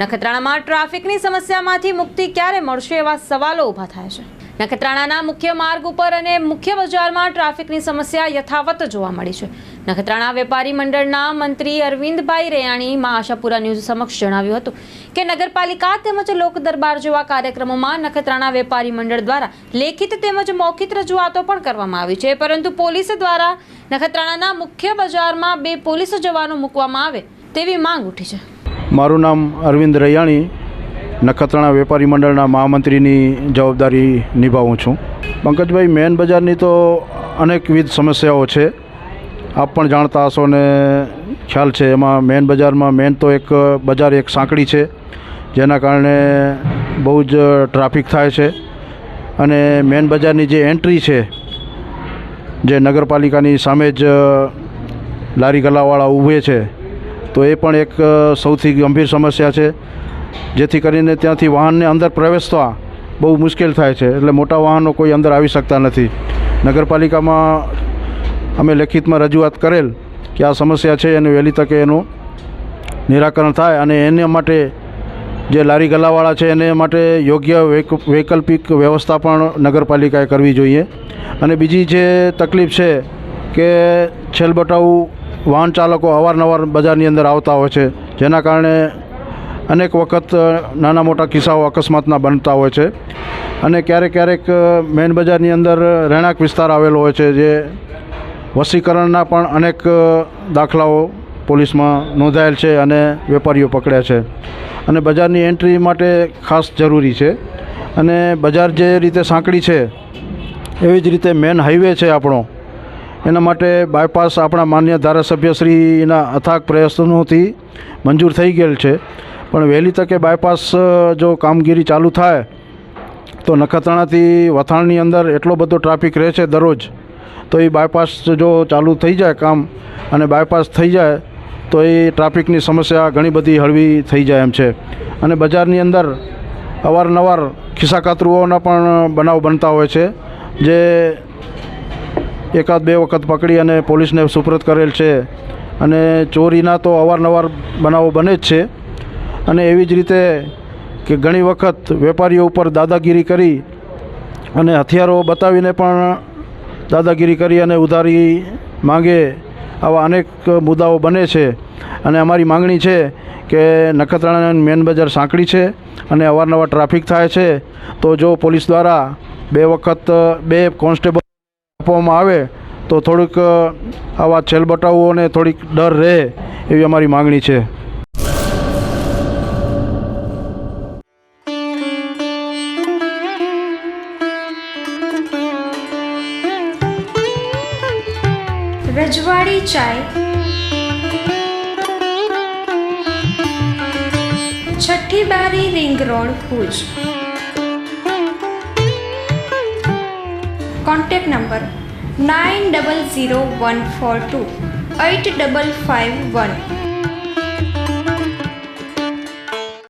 નખત્રાણામાં ટ્રાફિકની સમસ્યામાંથી મુક્તિ ક્યારે મળશે એવા સવાલો ઊભા થાય છે. નખત્રાણાના મુખ્ય માર્ગ ઉપર અને મુખ્ય બજારમાં ટ્રાફિકની સમસ્યા યથાવત જોવા મળી છે. નખત્રાણા વેપારી મંડળના મંત્રી અરવિંદભાઈ રેયાણી મા આશાપુરા ન્યૂઝ સમક્ષ જણાવ્યું હતું કે નગરપાલિકા તેમજ લોક દરબાર જેવા કાર્યક્રમોમાં નખત્રાણા વેપારી મંડળ દ્વારા લેખિત તેમજ મૌખિત રજૂઆતો પણ કરવામાં આવી છે. પરંતુ પોલીસ દ્વારા નખત્રાણાના મુખ્ય બજારમાં બે પોલીસ જવાનો મૂકવામાં આવે તેવી માંગ ઉઠી છે. મારું નામ અરવિંદ રૈયાણી, નખત્રાણા વેપારી મંડળના મહામંત્રીની જવાબદારી નિભાવું છું. પંકજભાઈ, મેન બજારની તો અનેકવિધ સમસ્યાઓ છે. આપ પણ જાણતા હશો ને ખ્યાલ છે, એમાં મેન બજારમાં મેન તો એક બજાર એક સાંકડી છે, જેના કારણે બહુ જ ટ્રાફિક થાય છે. અને મેન બજારની જે એન્ટ્રી છે, જે નગરપાલિકાની સામે જ લારી ગલાવાળા ઊભે છે તો એ પણ એક સૌથી ગંભીર સમસ્યા છે. જેથી કરીને ત્યાંથી વાહનને અંદર પ્રવેશતા બહુ મુશ્કેલ થાય છે. એટલે મોટા વાહનો કોઈ અંદર આવી શકતા નથી. નગરપાલિકામાં અમે લેખિતમાં રજૂઆત કરેલ કે આ સમસ્યા છે એને વહેલી તકે એનું નિરાકરણ થાય અને એને માટે જે લારી ગલ્લાવાળા છે એને માટે યોગ્ય વૈકલ્પિક વ્યવસ્થા પણ નગરપાલિકાએ કરવી જોઈએ. અને બીજી જે તકલીફ છે કે છેલબટાઉ વાહન ચાલકો અવારનવાર બજારની અંદર આવતા હોય છે, જેના કારણે અનેક વખત નાના મોટા કિસ્સાઓ અકસ્માતના બનતા હોય છે. અને ક્યારેક ક્યારેક મેઇન બજારની અંદર રહેણાંક વિસ્તાર આવેલો હોય છે, જે વસીકરણના પણ અનેક દાખલાઓ પોલીસમાં નોંધાયેલ છે અને વેપારીઓ પકડ્યા છે. અને બજારની એન્ટ્રી માટે ખાસ જરૂરી છે. અને બજાર જે રીતે સાંકડી છે, એવી જ રીતે મેન હાઈવે છે આપણો. એના માટે બાયપાસ આપણા માન્ય ધારાસભ્યશ્રીના અથાગ પ્રયત્નોથી મંજૂર થઈ ગયેલ છે. પણ વહેલી તકે બાયપાસ જો કામગીરી ચાલુ થાય, તો નખત્રાણાથી વથાણની અંદર એટલો બધો ટ્રાફિક રહે છે દરરોજ, તો એ બાયપાસ જો ચાલુ થઈ જાય કામ અને બાયપાસ થઈ જાય, તો એ ટ્રાફિકની સમસ્યા ઘણી બધી હળવી થઈ જાય એમ છે. અને બજારની અંદર અવારનવાર ખિસ્સાકાતરુઓના પણ બનાવ બનતા હોય છે, જે એકાદ બે વખત પકડી અને પોલીસને સુપ્રત કરેલ છે. અને ચોરીના તો અવારનવાર બનાવો બને જ છે. અને એવી જ રીતે કે ઘણી વખત વેપારીઓ ઉપર દાદાગીરી કરી અને હથિયારો બતાવીને પણ દાદાગીરી કરી અને ઉધારી માંગે આવા અનેક મુદ્દાઓ બને છે. અને અમારી માંગણી છે કે નખત્રાણા મેન બજાર સાંકડી છે અને અવારનવાર ટ્રાફિક થાય છે. તો જો પોલીસ દ્વારા બે વખત બે કોન્સ્ટેબલ આપવામાં આવે તો થોડુંક આવા છેલબટાઓને થોડીક ડર રહે એવી અમારી માંગણી છે. Rajwadi Chai. Chhathi Bari ring road Bhuj. Contact number 900142 8551.